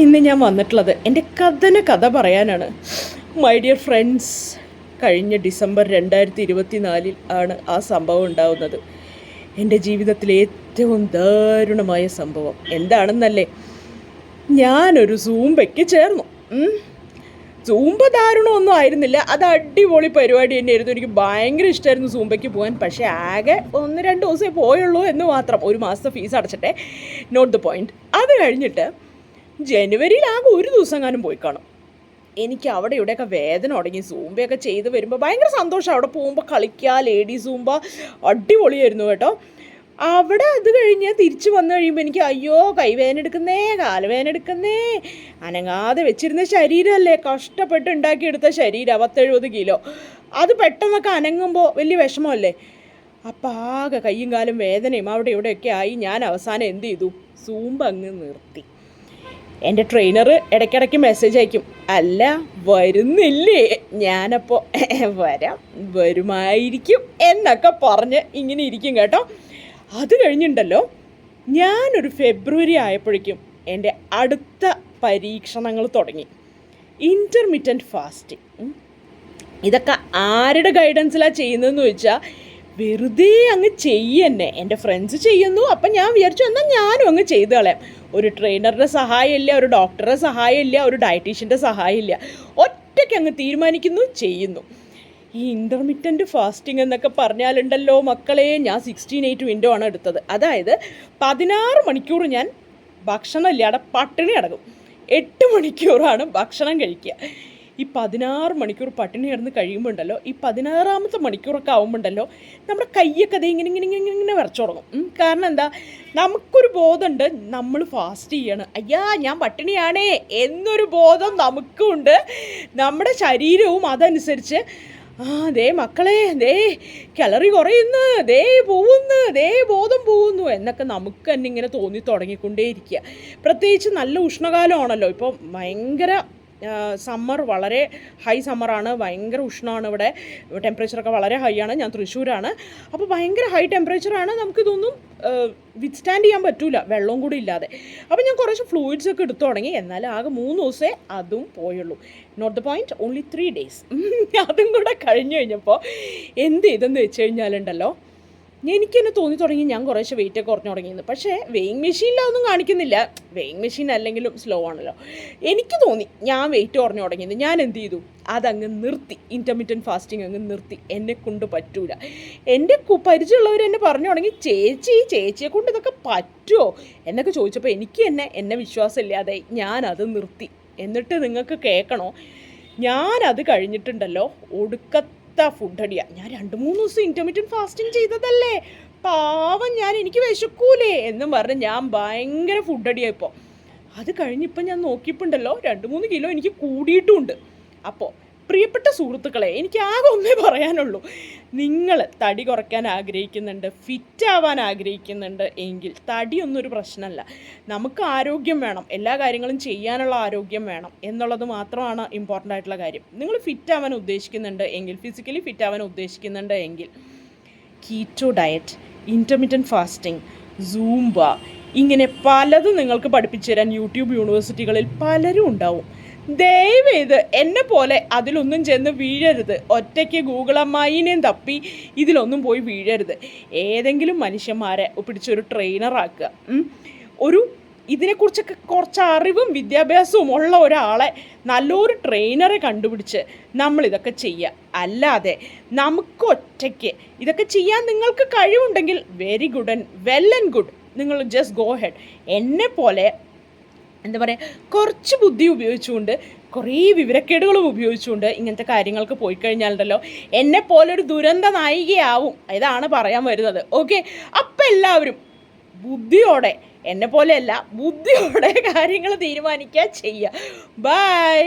ഇന്ന് ഞാൻ വന്നിട്ടുള്ളത് എന്റെ കഥന കഥ പറയാനാണ്. മൈ ഡിയർ ഫ്രണ്ട്സ് കഴിഞ്ഞ ഡിസംബർ രണ്ടായിരത്തി ഇരുപത്തി നാലിൽ ആണ് ആ സംഭവം ഉണ്ടാവുന്നത്. എന്റെ ജീവിതത്തിലെ ഏറ്റവും ദാരുണമായ സംഭവം എന്താണെന്നല്ലേ? ഞാനൊരു സൂമ്പയ്ക്ക് ചേർന്നു. സൂമ്പ ദാരുണമൊന്നും ആയിരുന്നില്ല. അത് അടിപൊളി പരിപാടി തന്നെയായിരുന്നു. എനിക്ക് ഭയങ്കര ഇഷ്ടമായിരുന്നു സൂമ്പയ്ക്ക് പോകാൻ. പക്ഷേ ആകെ ഒന്ന് രണ്ട് ദിവസമേ പോയുള്ളൂ എന്ന് മാത്രം. ഒരു മാസത്തെ ഫീസ് അടച്ചിട്ടെ. നോട്ട് ദ പോയിന്റ് അത് കഴിഞ്ഞിട്ട് ജനുവരിയിൽ ആകെ ഒരു ദിവസം കാനും പോയി കാണും. എനിക്ക് അവിടെ ഇവിടെയൊക്കെ വേദന തുടങ്ങി. സൂമ്പയൊക്കെ ചെയ്ത് വരുമ്പോൾ ഭയങ്കര സന്തോഷം. അവിടെ പോകുമ്പോൾ കളിക്കുക ലേഡി സൂമ്പ അടിപൊളിയായിരുന്നു കേട്ടോ. അവിടെ അത് കഴിഞ്ഞ് തിരിച്ചു വന്നു കഴിയുമ്പോൾ എനിക്ക് അയ്യോ കൈവേദന എടുക്കുന്നേ കാലുവേദന എടുക്കുന്നേ. അനങ്ങാതെ വെച്ചിരുന്ന ശരീരമല്ലേ കഷ്ടപ്പെട്ട് ഉണ്ടാക്കിയെടുത്ത ശരീരം പത്തെഴുപത് കിലോ. അത് പെട്ടെന്നൊക്കെ അനങ്ങുമ്പോൾ വലിയ വിഷമമല്ലേ? അപ്പം ആകെ കയ്യും കാലും വേദനയും അവിടെ ഇവിടെയൊക്കെ ആയി. ഞാൻ അവസാനം എന്ത് ചെയ്തു? സൂമ്പ് അങ്ങ് നിർത്തി. എന്റെ ട്രെയിനർ ഇടയ്ക്കിടയ്ക്ക് മെസ്സേജ് അയക്കും. അല്ല വരുന്നില്ലേ? ഞാനപ്പോൾ വരാം. വരുമായിരിക്കും എന്നൊക്കെ പറഞ്ഞ് ഇങ്ങനെ ഇരിക്കും കേട്ടോ. അത് കഴിഞ്ഞിട്ടുണ്ടല്ലോ ഞാനൊരു ഫെബ്രുവരി ആയപ്പോഴേക്കും എന്റെ അടുത്ത പരീക്ഷണങ്ങൾ തുടങ്ങി. ഇന്റർമീഡിയന്റ് ഫാസ്റ്റിംഗ് ഇതൊക്കെ ആരുടെ ഗൈഡൻസിലാണ് ചെയ്യുന്നതെന്ന് ചോദിച്ചാൽ വെറുതെ അങ്ങ് ചെയ്യന്നെ. എന്റെ ഫ്രണ്ട്സ് ചെയ്യുന്നു. അപ്പം ഞാൻ വിചാരിച്ചു എന്നാൽ ഞാനും അങ്ങ് ചെയ്ത് കളയാം. ഒരു ട്രെയിനറുടെ സഹായമില്ല ഒരു ഡോക്ടറുടെ സഹായമില്ല ഒരു ഡയറ്റീഷ്യന്റെ സഹായമില്ല. ഒറ്റയ്ക്ക് അങ്ങ് തീരുമാനിക്കുന്നു ചെയ്യുന്നു. ഈ ഇന്റർമീഡിയന്റ് ഫാസ്റ്റിംഗ് എന്നൊക്കെ പറഞ്ഞാലുണ്ടല്ലോ മക്കളെ ഞാൻ സിക്സ്റ്റീൻ എയ്റ്റ് വിൻഡോ ആണ് എടുത്തത്. അതായത് പതിനാറ് മണിക്കൂർ ഞാൻ ഭക്ഷണം ഇല്ലാതെ പട്ടിണി അടങ്ങും എട്ട് മണിക്കൂറാണ് ഭക്ഷണം കഴിക്കുക. ഈ പതിനാറ് മണിക്കൂർ പട്ടിണി കിടന്ന് കഴിയുമ്പോൾ ഉണ്ടല്ലോ ഈ പതിനാറാമത്തെ മണിക്കൂറൊക്കെ ആകുമ്പോണ്ടല്ലോ നമ്മുടെ കയ്യൊക്കെ അതേ ഇങ്ങനെ ഇങ്ങനെ ഇങ്ങനെ ഇങ്ങനെ വരച്ചു തുടങ്ങും. കാരണം എന്താ? നമുക്കൊരു ബോധമുണ്ട് നമ്മൾ ഫാസ്റ്റ് ചെയ്യണം. അയ്യാ ഞാൻ പട്ടിണിയാണേ എന്നൊരു ബോധം നമുക്കുണ്ട്. നമ്മുടെ ശരീരവും അതനുസരിച്ച് ആ ദേ മക്കളെ ദേ കലറി കുറയുന്നു ദേ പോവുന്നു ദേ ബോധം പോകുന്നു എന്നൊക്കെ നമുക്ക് തന്നെ ഇങ്ങനെ തോന്നി തുടങ്ങിക്കൊണ്ടേയിരിക്കുക. പ്രത്യേകിച്ച് നല്ല ഉഷ്ണകാലമാണല്ലോ ഇപ്പോൾ ഭയങ്കര സമ്മർ വളരെ ഹൈ സമ്മറാണ്. ഭയങ്കര ഉഷ്ണമാണ് ഇവിടെ. ടെമ്പറേച്ചറൊക്കെ വളരെ ഹൈ ആണ് ഞാൻ തൃശ്ശൂരാണ്. അപ്പോൾ ഭയങ്കര ഹൈ ടെമ്പറേച്ചറാണ് നമുക്കിതൊന്നും വിത്ത്സ്റ്റാൻഡ് ചെയ്യാൻ പറ്റൂല. വെള്ളവും കൂടി ഇല്ലാതെ. അപ്പോൾ ഞാൻ കുറച്ച് ഫ്ലൂയിഡ്സ് ഒക്കെ എടുത്തു തുടങ്ങി. എന്നാൽ ആകെ മൂന്ന് ദിവസമേ അതും പോയുള്ളൂ. Note the point only three days അതും കൂടെ കഴിഞ്ഞു കഴിഞ്ഞപ്പോൾ എന്ത് ചെയ്തെന്ന് വെച്ച് കഴിഞ്ഞാലുണ്ടല്ലോ എനിക്ക് തന്നെ തോന്നി തുടങ്ങി ഞാൻ കുറേശ്ശെ വെയിറ്റ് ഒക്കെ കുറഞ്ഞു തുടങ്ങിയെന്ന് പക്ഷേ വെയിങ് മെഷീനിലൊന്നും കാണിക്കുന്നില്ല. വെയിങ് മെഷീൻ അല്ലെങ്കിലും സ്ലോ ആണല്ലോ. എനിക്ക് തോന്നി ഞാൻ വെയിറ്റ് കുറഞ്ഞു തുടങ്ങിയത്. ഞാൻ എന്ത് ചെയ്തു? അതങ്ങ് നിർത്തി. ഇന്റർമീഡിയന്റ് ഫാസ്റ്റിംഗ് അങ്ങ് നിർത്തി. എന്നെ കൊണ്ട് പറ്റൂല. എന്റെ പരിചയമുള്ളവർ എന്നെ പറഞ്ഞു തുടങ്ങി ചേച്ചി ചേച്ചിയെ കൊണ്ട് ഇതൊക്കെ പറ്റുമോ എന്നൊക്കെ ചോദിച്ചപ്പോൾ എനിക്ക് തന്നെ എന്നെ വിശ്വാസമില്ലാതെ ഞാനത് നിർത്തി. എന്നിട്ട് നിങ്ങൾക്ക് കേൾക്കണോ? ഞാനത് കഴിഞ്ഞിട്ടുണ്ടല്ലോ. ഒടുക്കത്തെ ഫുഡ് അടിയാ. ഞാൻ രണ്ട് മൂന്ന് ദിവസം ഇന്റർമീഡിയറ്റ് ഫാസ്റ്റിംഗ് ചെയ്തതല്ലേ? പാവം ഞാൻ എനിക്ക് വിശക്കൂലേ എന്നും പറഞ്ഞ് ഞാൻ ഭയങ്കര ഫുഡ് അടിയാ ഇപ്പോൾ അത് കഴിഞ്ഞിപ്പോൾ ഞാൻ നോക്കിയിട്ടുണ്ടല്ലോ രണ്ട് മൂന്ന് കിലോ എനിക്ക് കൂടിയിട്ടുമുണ്ട്. അപ്പോൾ പ്രിയപ്പെട്ട സുഹൃത്തുക്കളെ എനിക്ക് ആകെ ഒന്നേ പറയാനുള്ളൂ. നിങ്ങൾ തടി കുറയ്ക്കാൻ ആഗ്രഹിക്കുന്നുണ്ട് ഫിറ്റ് ആവാൻ ആഗ്രഹിക്കുന്നുണ്ട് എങ്കിൽ തടിയൊന്നും ഒരു പ്രശ്നമല്ല. നമുക്ക് ആരോഗ്യം വേണം എല്ലാ കാര്യങ്ങളും ചെയ്യാനുള്ള ആരോഗ്യം വേണം എന്നുള്ളത് മാത്രമാണ് ഇമ്പോർട്ടന്റ് ആയിട്ടുള്ള കാര്യം. നിങ്ങൾ ഫിറ്റ് ആവാൻ ഉദ്ദേശിക്കുന്നുണ്ട് എങ്കിൽ ഫിസിക്കലി ഫിറ്റ് ആവാൻ ഉദ്ദേശിക്കുന്നുണ്ട് എങ്കിൽ keto diet intermittent fasting Zumba ഇങ്ങനെ പലതും നിങ്ങൾക്ക് പഠിപ്പിച്ചു തരാൻ യൂട്യൂബ് യൂണിവേഴ്സിറ്റികളിൽ പലരും ഉണ്ടാവും. ദയവേത് എന്നെ പോലെ അതിലൊന്നും ചെന്ന് വീഴരുത്. ഒറ്റയ്ക്ക് ഗൂഗിളമ്മായിനെയും തപ്പി ഇതിലൊന്നും പോയി വീഴരുത്. ഏതെങ്കിലും മനുഷ്യന്മാരെ പിടിച്ചൊരു ട്രെയിനറാക്കുക. ഒരു ഇതിനെക്കുറിച്ചൊക്കെ കുറച്ച് അറിവും വിദ്യാഭ്യാസവും ഉള്ള ഒരാളെ നല്ലൊരു ട്രെയിനറെ കണ്ടുപിടിച്ച് നമ്മൾ ഇതൊക്കെ ചെയ്യുക അല്ലാതെ നമുക്കൊറ്റയ്ക്ക് ഇതൊക്കെ ചെയ്യാൻ നിങ്ങൾക്ക് കഴിവുണ്ടെങ്കിൽ very good and well and good നിങ്ങൾ ജസ്റ്റ് ഗോ ഹെഡ് എന്നെ പോലെ എന്താ പറയുക കുറച്ച് ബുദ്ധി ഉപയോഗിച്ചുകൊണ്ട് കുറേ വിവരക്കേടുകളും ഉപയോഗിച്ചുകൊണ്ട് ഇങ്ങനത്തെ കാര്യങ്ങൾക്ക് പോയി കഴിഞ്ഞാലുണ്ടല്ലോ എന്നെ പോലെ ഒരു ദുരന്ത നായികയാവും. ഇതാണ് പറയാൻ വരുന്നത്. ഓക്കെ അപ്പം എല്ലാവരും ബുദ്ധിയോടെ എന്നെ പോലെയല്ല ബുദ്ധിയോടെ കാര്യങ്ങൾ തീരുമാനിക്കുക ചെയ്യുക. ബൈ